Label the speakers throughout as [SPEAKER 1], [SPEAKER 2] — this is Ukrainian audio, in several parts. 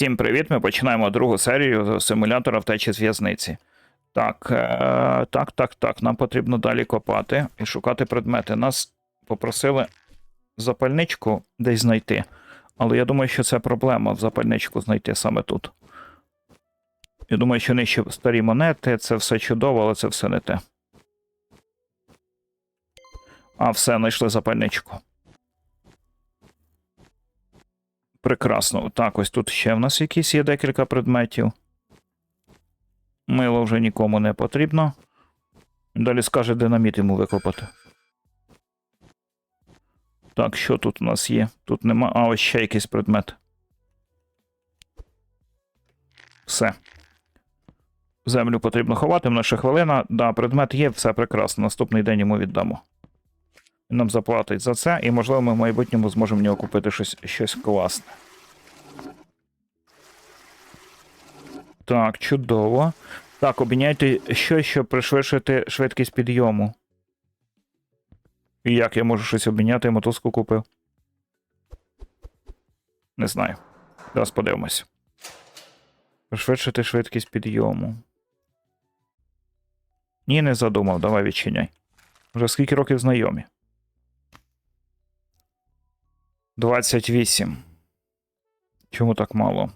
[SPEAKER 1] Всім привіт! Ми починаємо другу серію симулятора втечі з в'язниці. Так, е, так, так, так. Нам потрібно далі копати і шукати предмети. Нас попросили запальничку десь знайти. Але я думаю, що це проблема в запальничку знайти саме тут. Я думаю, що нижче старі монети, це все чудово, але це все не те. А, все, знайшли запальничку. Прекрасно. Так, ось тут ще в нас якісь є декілька предметів. Мило вже нікому не потрібно. Далі скаже динаміт йому викопати. Так, що тут у нас є? Тут нема. А, ось ще якийсь предмет. Все. Землю потрібно ховати, в наша хвилина. Да, предмет є, все прекрасно. Наступний день йому віддамо. Нам заплатить за це, і, можливо, ми в майбутньому зможемо в нього купити щось, щось класне. Так, чудово. Так, обміняйте щось, щоб пришвидшити швидкість підйому. І як я можу щось обміняти, я мотузку купив? Не знаю. Зараз подивимось. Пришвидшити швидкість підйому. Ні, не задумав, давай відчиняй. Вже скільки років знайомі? 28. Чому так мало?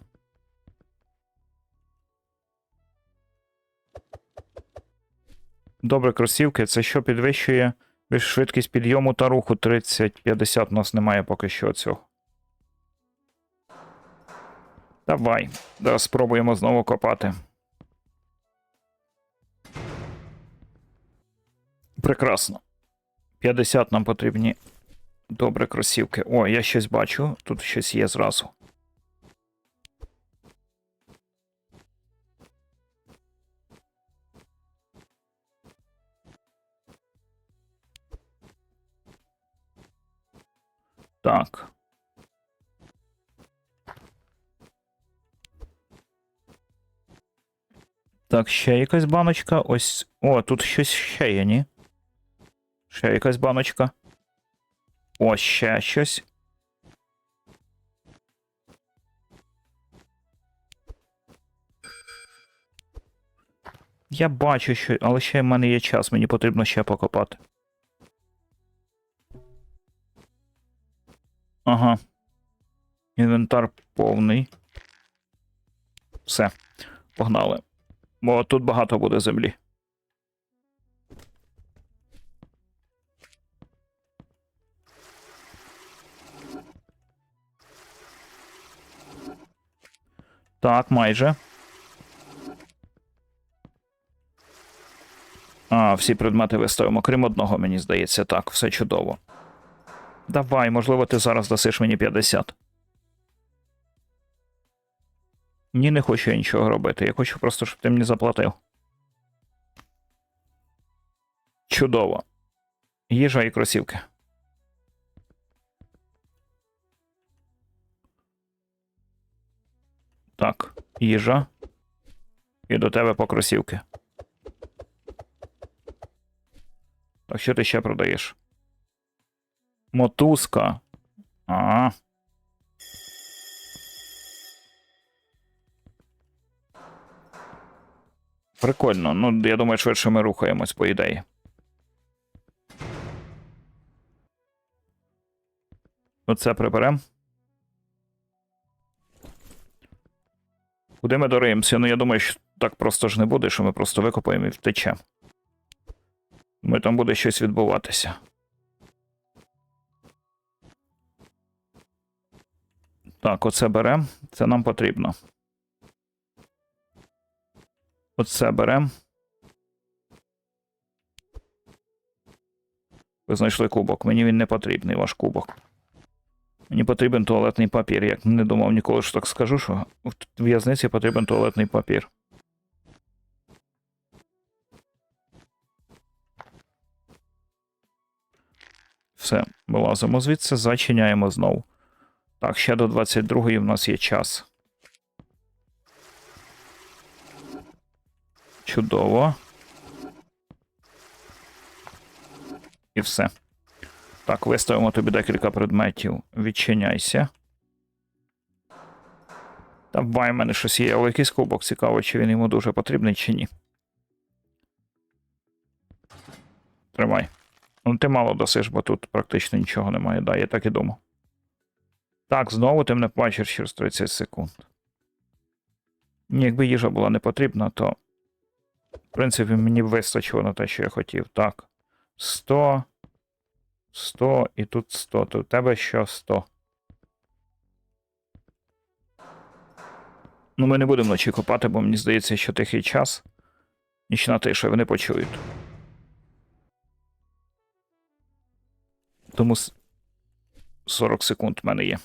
[SPEAKER 1] Добре, кросівки. Це що підвищує швидкість підйому та руху 30-50. У нас немає поки що цього. Давай. Зараз спробуємо знову копати. Прекрасно. 50 нам потрібні. Добре, кросівки. О, я щось бачу. Тут щось є зразу. Так. Так, ще якась баночка. Ось. О, тут щось ще є, ні? Ще якась баночка. Ось ще щось. Я бачу, що. Але ще в мене є час, мені потрібно ще покопати. Ага. Інвентар повний. Все. Погнали. Бо тут багато буде землі. Так, майже. А, всі предмети виставимо, крім одного, мені здається. Так, все чудово. Давай, можливо, ти зараз дасиш мені 50. Ні, не хочу я нічого робити. Я хочу просто, щоб ти мені заплатив. Чудово. Їжа і кросівки. Так, їжа. І до тебе по кросівки. Так, що ти ще продаєш? Мотузка. А. Прикольно. Ну, я думаю, швидше ми рухаємось, по ідеї. Оце приберемо. Куди ми дориємося? Ну, я думаю, що так просто ж не буде, що ми просто викопаємо і втечемо. Ми там буде щось відбуватися. Так, оце беремо. Це нам потрібно. Оце беремо. Ви знайшли кубок. Мені він не потрібний, ваш кубок. Мені потрібен туалетний папір. Я не думав ніколи, що так скажу, що в в'язниці потрібен туалетний папір. Все, вилазимо звідси, зачиняємо знову. Так, ще до 22-ї в нас є час. Чудово. І все. Так, виставимо тобі декілька предметів. Відчиняйся. Давай, в мене щось є, але якийсь кубок цікаво, чи він йому дуже потрібний, чи ні. Тримай. Ну, ти мало досиш, бо тут практично нічого немає. Да, я так і думав. Так, знову ти мене бачиш через 30 секунд. Ні, якби їжа була не потрібна, то. В принципі, мені вистачило на те, що я хотів. Так. 100. 100 і тут 100. То у тебе що 100. Ну, ми не будемо вночі копати, бо мені здається, що тихий час. Нічна тиша, вони почують. Тому 40 секунд в мене є.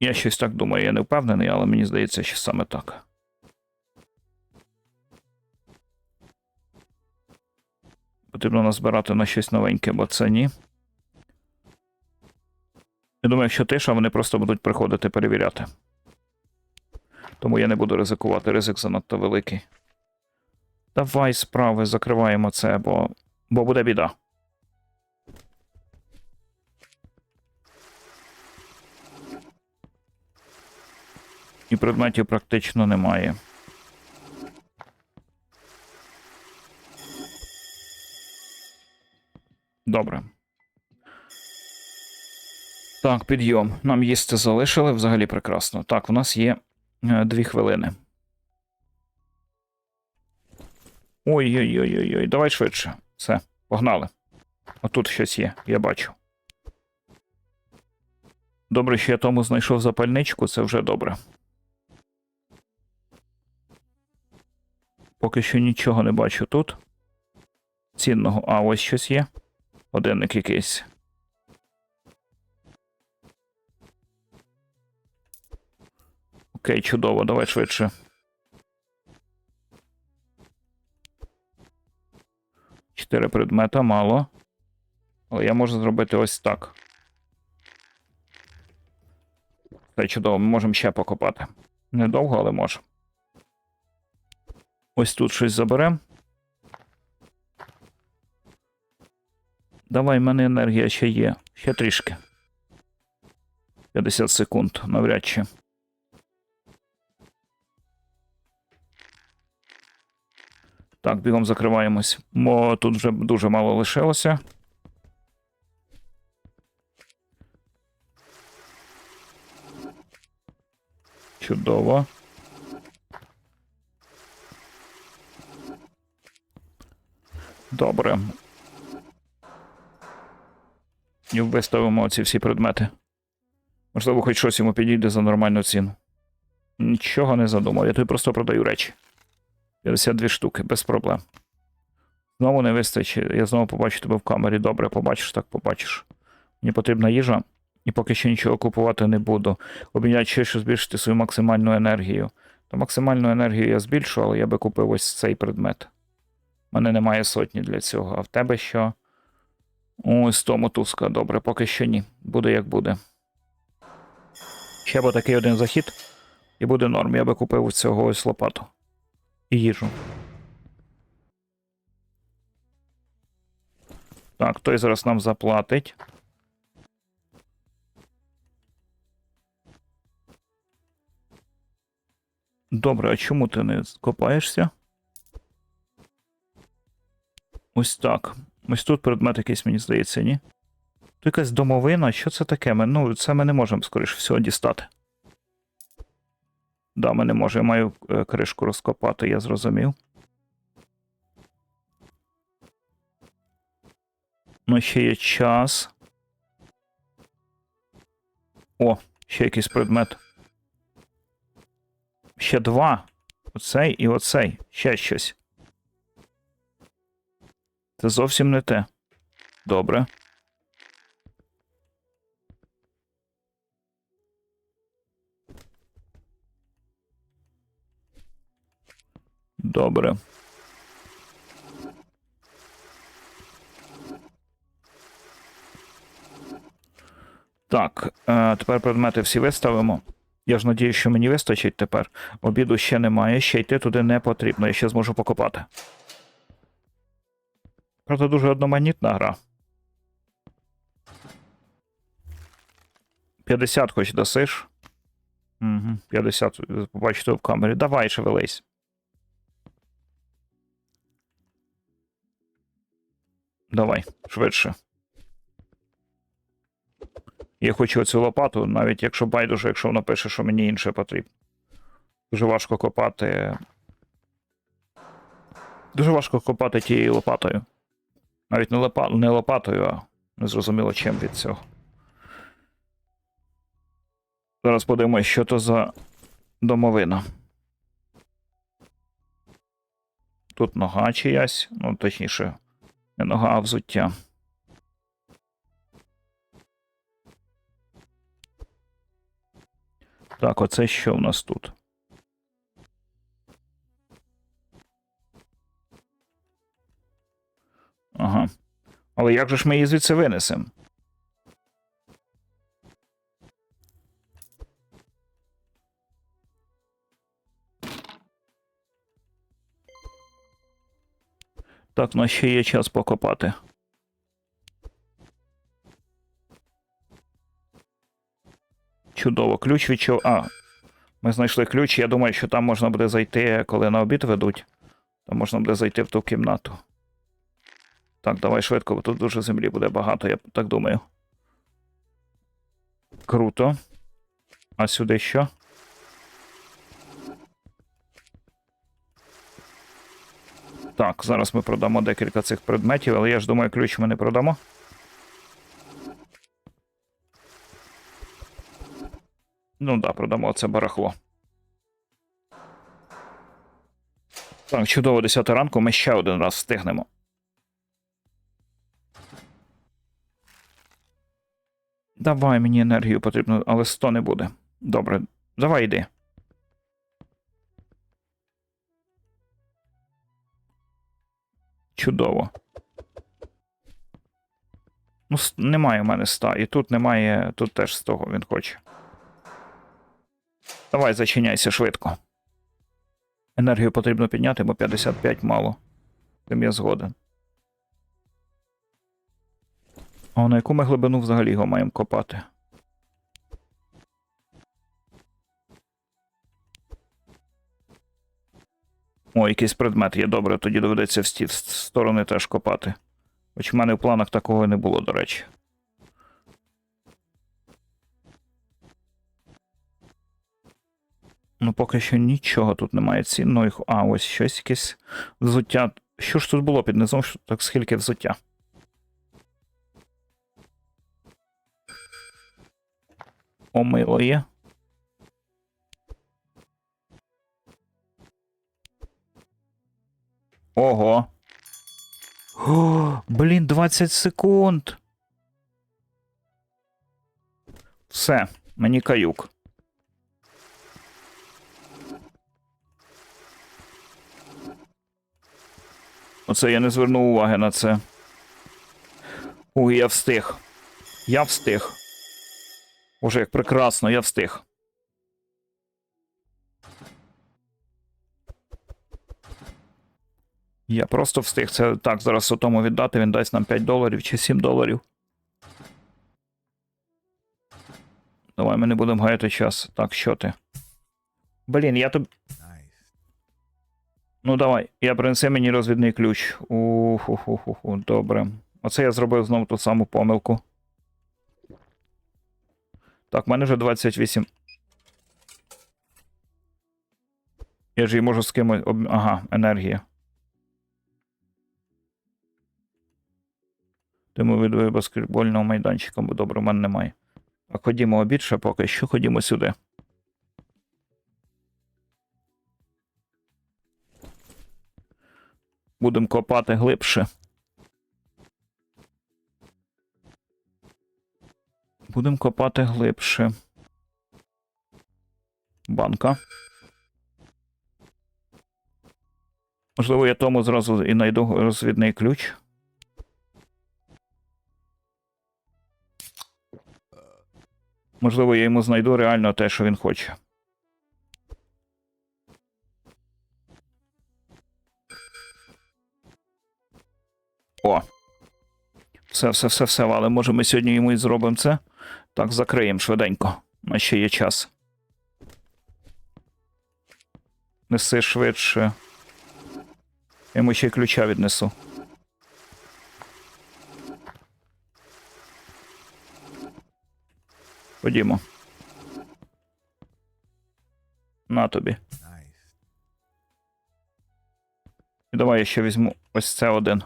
[SPEAKER 1] Я щось так думаю, я не впевнений, але мені здається, що саме так. Потрібно назбирати на щось новеньке, бо це ні. Я думаю, якщо тиша, вони просто будуть приходити перевіряти. Тому я не буду ризикувати, ризик занадто великий. Давай справи, закриваємо це, бо, бо буде біда. І предметів практично немає. Добре. Так, підйом. Нам їсти залишили взагалі прекрасно. Так, у нас є е, дві хвилини. Ой-ой-ой-ой, давай швидше. Все, погнали. Отут щось є, я бачу. Добре, що я тому знайшов запальничку, це вже добре. Поки що нічого не бачу тут. Цінного. А, ось щось є. Годинник якийсь. Окей, чудово, давай швидше. Чотири предмета мало. Але я можу зробити ось так. Це чудово, ми можемо ще покопати. Недовго, але можемо. Ось тут щось заберемо. Давай, в мене енергія ще є. Ще трішки. 50 секунд, навряд чи. Так, бігом закриваємось. Бо тут вже дуже мало лишилося. Чудово. Добре. І виставимо ці всі предмети. Можливо, хоч щось йому підійде за нормальну ціну. Нічого не задумав. Я тобі просто продаю речі. 52 штуки, без проблем. Знову не вистачить. Я знову побачу тебе в камері. Добре, побачиш, так побачиш. Мені потрібна їжа, і поки що нічого купувати не буду. Обміняти ще, щоб збільшити свою максимальну енергію. То максимальну енергію я збільшу, але я би купив ось цей предмет. У мене немає сотні для цього. А в тебе що? Ось то мотузка. Добре, поки що ні. Буде як буде. Ще б такий один захід, і буде норм. Я би купив цього ось лопату. І їжу. Так, той зараз нам заплатить. Добре, а чому ти не копаєшся? Ось так. Ось тут предмет якийсь, мені здається, ні? Тут якась домовина, що це таке? Ми, ну, це ми не можемо, скоріш всього, дістати. Да, ми не можемо. Я маю е, кришку розкопати, я зрозумів. Ну, ще є час. О, ще якийсь предмет. Ще два. Оцей і оцей. Ще щось. Це зовсім не те. Добре. Добре. Так, е, тепер предмети всі виставимо. Я ж надію, що мені вистачить тепер. Обіду ще немає, ще йти туди не потрібно, я ще зможу покопати. Правда, дуже одноманітна гра. 50 хоч досиш. Угу, 50, побачите в камері. Давай, шевелись. Давай, швидше. Я хочу оцю лопату, навіть якщо байдуже, якщо воно пише, що мені інше потрібно. Дуже важко копати. Дуже важко копати тією лопатою. Навіть не, лопа... не лопатою, а незрозуміло чим від цього. Зараз подивимось, що то за домовина. Тут нога чиясь, ну точніше, не нога, а взуття. Так, оце що в нас тут? Ага. Але як же ж ми її звідси винесемо? Так, у нас ще є час покопати. Чудово, ключ від чого. А, ми знайшли ключ. Я думаю, що там можна буде зайти, коли на обід ведуть. Там можна буде зайти в ту кімнату. Так, давай швидко, бо тут дуже землі буде багато, я так думаю. Круто. А сюди що? Так, зараз ми продамо декілька цих предметів, але я ж думаю, ключ ми не продамо. Ну да, продамо це барахло. Так, чудово, 10 ранку, ми ще один раз встигнемо. Давай мені енергію потрібно, але 100 не буде. Добре, давай йди. Чудово. Ну, немає в мене 100, і тут немає, тут теж 100 він хоче. Давай, зачиняйся швидко. Енергію потрібно підняти, бо 55 мало. Тим я згоден. А на яку ми глибину взагалі його маємо копати? О, якийсь предмет є. Добре, тоді доведеться в сті в сторони теж копати. Хоч в мене в планах такого не було, до речі. Ну, поки що нічого тут немає цінного. А, ось щось якесь взуття. Що ж тут було під низом? Так скільки взуття? Омило є. Ого. О, блін, 20 секунд. Все, мені каюк. Оце я не звернув уваги на це. Ой, я встиг. Я встиг. Боже, як прекрасно, я встиг. Я просто встиг. Це так, зараз тому віддати, він дасть нам 5 доларів чи 7 доларів. Давай ми не будемо гаяти час. Так, що ти? Блін, я тобі. Ну давай, я принеси мені розвідний ключ. Уху-ху-ху-ху, добре. Оце я зробив знову ту саму помилку. Так, в мене вже 28. Я ж її можу з кимось. об- Ага, енергія. Тому видвою баскетбольного майданчика, бо добре, в мене немає. Так, ходімо обід ще поки що, ходімо сюди. Будемо копати глибше. Будемо копати глибше. Банка. Можливо, я тому зразу і знайду розвідний ключ. Можливо, я йому знайду реально те, що він хоче. О. Все, все, все, все, але може ми сьогодні йому і зробимо це. Так, закриємо швиденько. У нас ще є час. Неси швидше. Я йому ще й ключа віднесу. Ходімо. На тобі. І давай я ще візьму ось це один.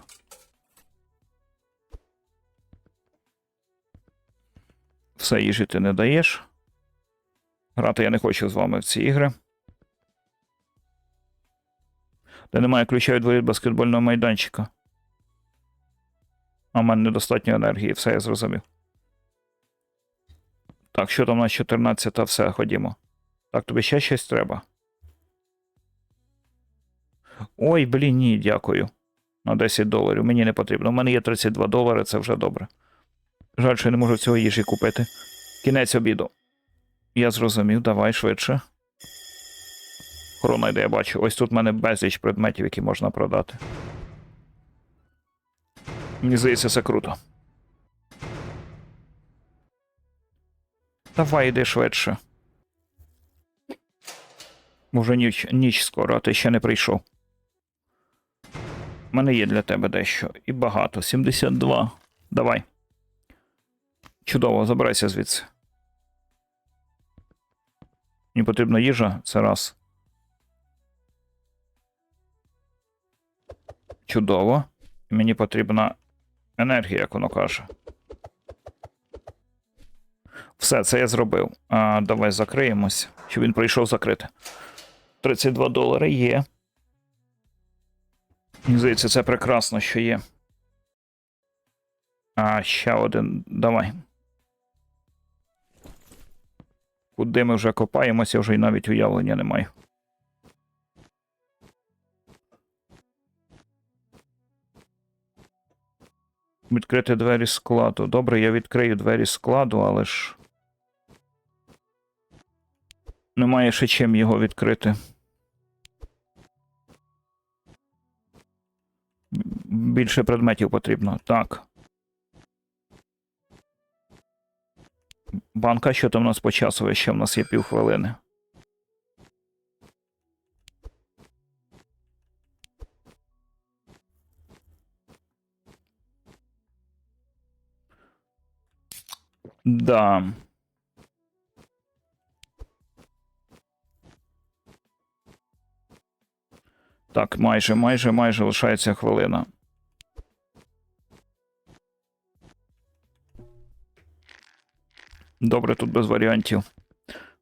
[SPEAKER 1] Все їжі ти не даєш. Грати я не хочу з вами в ці ігри. Де немає ключа від воріт баскетбольного майданчика. А в мене недостатньо енергії, все я зрозумів. Так, що там у нас 14, все, ходімо. Так, тобі ще щось треба. Ой, блін, ні, дякую. На 10 доларів. Мені не потрібно. У мене є 32 долари, це вже добре. Жаль, що я не можу цього їжі купити. Кінець обіду. Я зрозумів, давай швидше. Охорона йде, я бачу. Ось тут в мене безліч предметів, які можна продати. Мені здається, це круто. Давай йди швидше. Бо Вже ніч, ніч скоро, а ти ще не прийшов. У мене є для тебе дещо. І багато. 72. Давай. Чудово, забирайся звідси. Мені потрібна їжа, це раз. Чудово. Мені потрібна енергія, як воно каже. Все, це я зробив. А, давай закриємось. Щоб він прийшов закрити. 32 долари є. Мені здається, це прекрасно, що є. А, ще один. Давай. Куди ми вже копаємося, вже й навіть уявлення не маю. Відкрити двері складу. Добре, я відкрию двері складу, але ж. Немає ще чим його відкрити. Більше предметів потрібно. Так. Банка, що там у нас по часу? Ще в нас є півхвилини. Да. Так, майже, майже, майже лишається хвилина. Добре, тут без варіантів.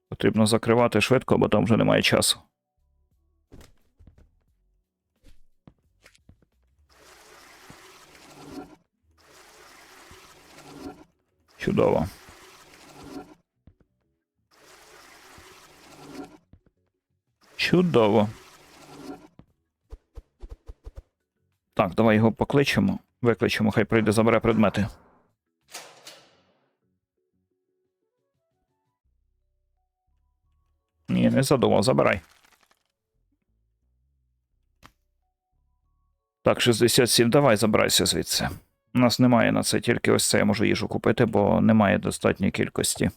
[SPEAKER 1] Потрібно закривати швидко, бо там вже немає часу. Чудово. Чудово. Так, давай його покличемо. Викличемо, хай прийде, забере предмети. Не задумав, забирай. Так, 67, давай забирайся звідси. У нас немає на це, тільки ось це я можу їжу купити, бо немає достатньої кількості.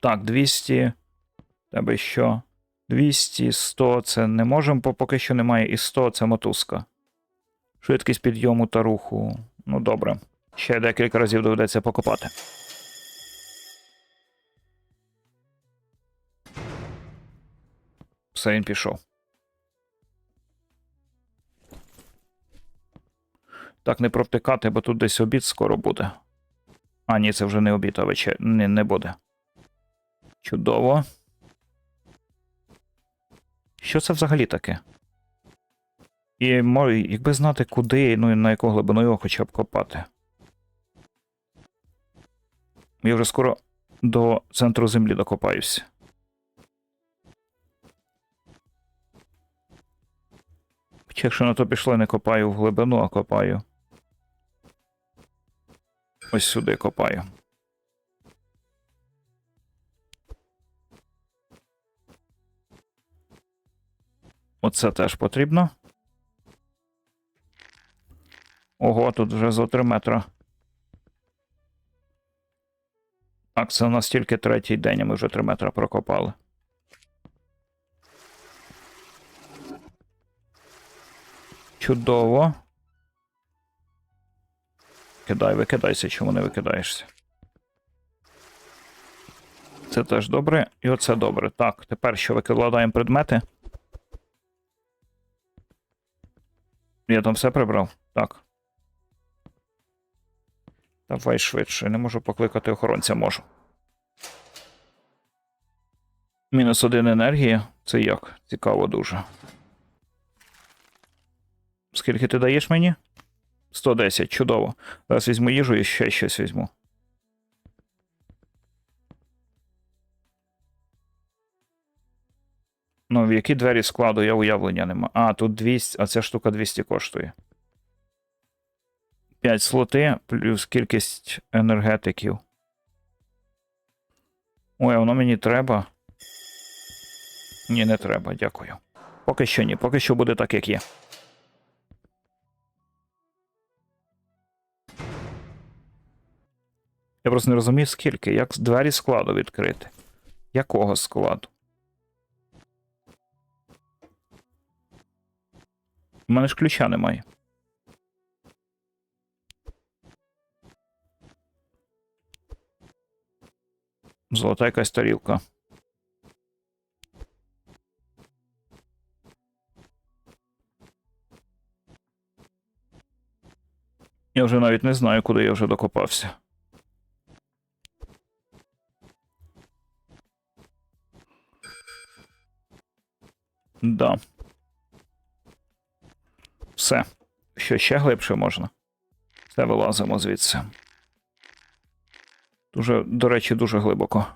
[SPEAKER 1] Так, 200. Тебе що? 200, 100 це не можемо, бо поки що немає. І 100 це мотузка. Швидкість підйому та руху. Ну, добре. Ще декілька разів доведеться покопати. Все, він пішов. Так, не провтикати, бо тут десь обід скоро буде. А, ні, це вже не обід, а вечер. Не, не буде. Чудово. Що це взагалі таке? І якби знати, куди, ну і на яку глибину його хоча б копати. Я вже скоро до центру землі докопаюся. Якщо на то пішло, не копаю в глибину, а копаю. Ось сюди копаю. Оце теж потрібно. Ого, тут вже зо 3 метра. Так, це у нас тільки третій день, а ми вже 3 метри прокопали. Чудово. Кидай, викидайся, чому не викидаєшся. Це теж добре, і оце добре. Так, тепер що викладаємо предмети. Я там все прибрав? Так. Давай швидше. Не можу покликати охоронця, можу. Мінус один енергії. Це як? Цікаво дуже. Скільки ти даєш мені? 110, чудово. Зараз візьму їжу і ще щось візьму. Ну, в які двері складу я уявлення нема. А, тут 200, а ця штука 200 коштує. 5 слоти плюс кількість енергетиків. Ой, а воно мені треба. Ні, не треба, дякую. Поки що ні, поки що буде так, як є. Я просто не розумію, скільки. Як двері складу відкрити? Якого складу? У мене ж ключа немає. Золота якась тарілка. Я вже навіть не знаю, куди я вже докопався. Да. Все. Що ще глибше можна? Все вилазимо звідси. Дуже, до речі, дуже глибоко.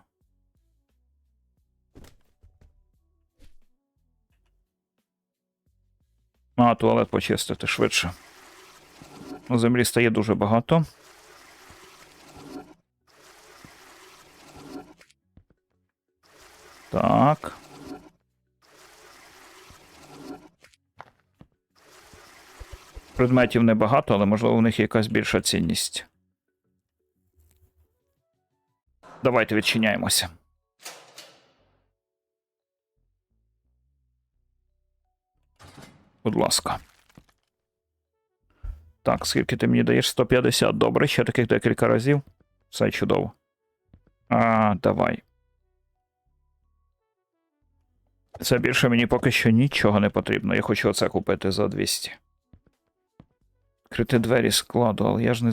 [SPEAKER 1] А, туалет почистити швидше. На землі стає дуже багато. Предметів небагато, але можливо у них є якась більша цінність. Давайте відчиняємося. Будь ласка. Так, скільки ти мені даєш? 150. Добре, ще таких декілька разів. Все чудово. А, давай. Це більше мені поки що нічого не потрібно. Я хочу оце купити за 200. Крити двері складу, але я ж не.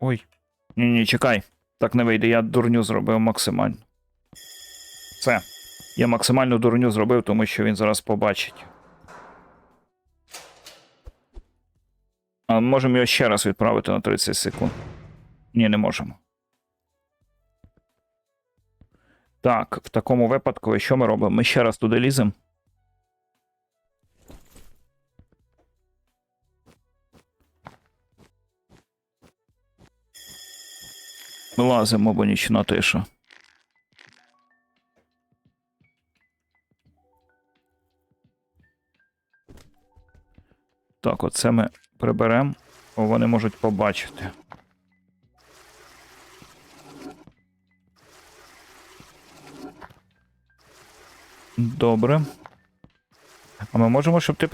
[SPEAKER 1] Ой. Ні, ні, чекай. Так не вийде, я дурню зробив максимально. Все. Я максимальну дурню зробив, тому що він зараз побачить. А можемо його ще раз відправити на 30 секунд. Ні, не можемо. Так, в такому випадку, що ми робимо? Ми ще раз туди ліземо. Лазимо, бо нічна тиша. Так, оце ми приберемо, бо вони можуть побачити. Добре. А ми можемо, щоб ти.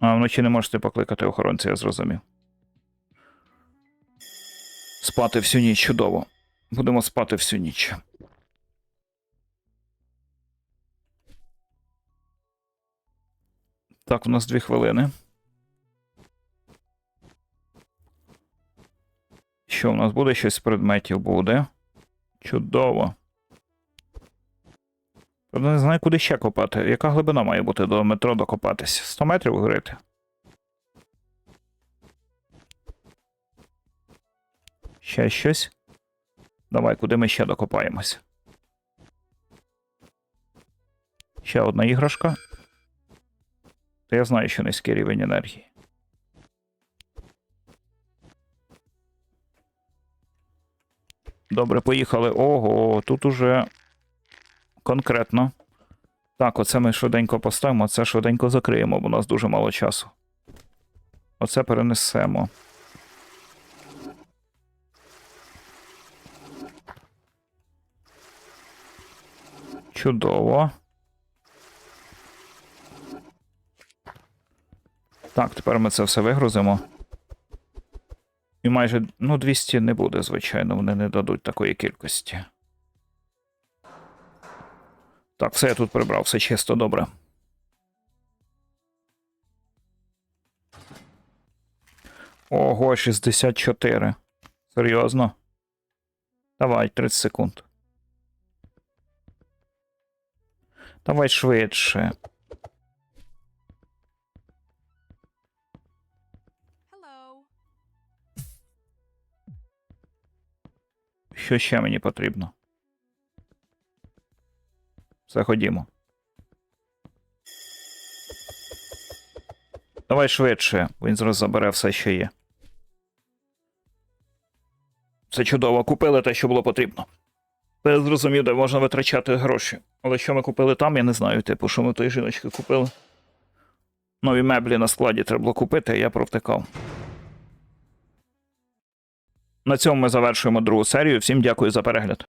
[SPEAKER 1] А, вночі не можете покликати охоронця, я зрозумів. Спати всю ніч чудово. Будемо спати всю ніч. Так, у нас дві хвилини. Що у нас буде щось з предметів буде? Чудово. Правда, не знаю, куди ще копати. Яка глибина має бути до метро докопатись? 100 метрів горити? Ще щось? Давай, куди ми ще докопаємось? Ще одна іграшка. Та я знаю, що низький рівень енергії. Добре, поїхали. Ого, тут уже конкретно. Так, оце ми швиденько поставимо, це швиденько закриємо, бо у нас дуже мало часу. Оце перенесемо. Чудово. Так, тепер ми це все вигрузимо. І майже, ну, 200 не буде, звичайно, вони не дадуть такої кількості. Так, все я тут прибрав, все чисто добре. Ого, 64. Серйозно? Давай, 30 секунд. Давай швидше. Що ще мені потрібно? Все, ходімо. Давай швидше, він зараз забере все, що є. Все чудово, купили те, що було потрібно. Це зрозумів, де можна витрачати гроші. Але що ми купили там, я не знаю, типу, що ми тої жіночки купили. Нові меблі на складі треба було купити, а я провтикав. На цьому ми завершуємо другу серію. Всім дякую за перегляд.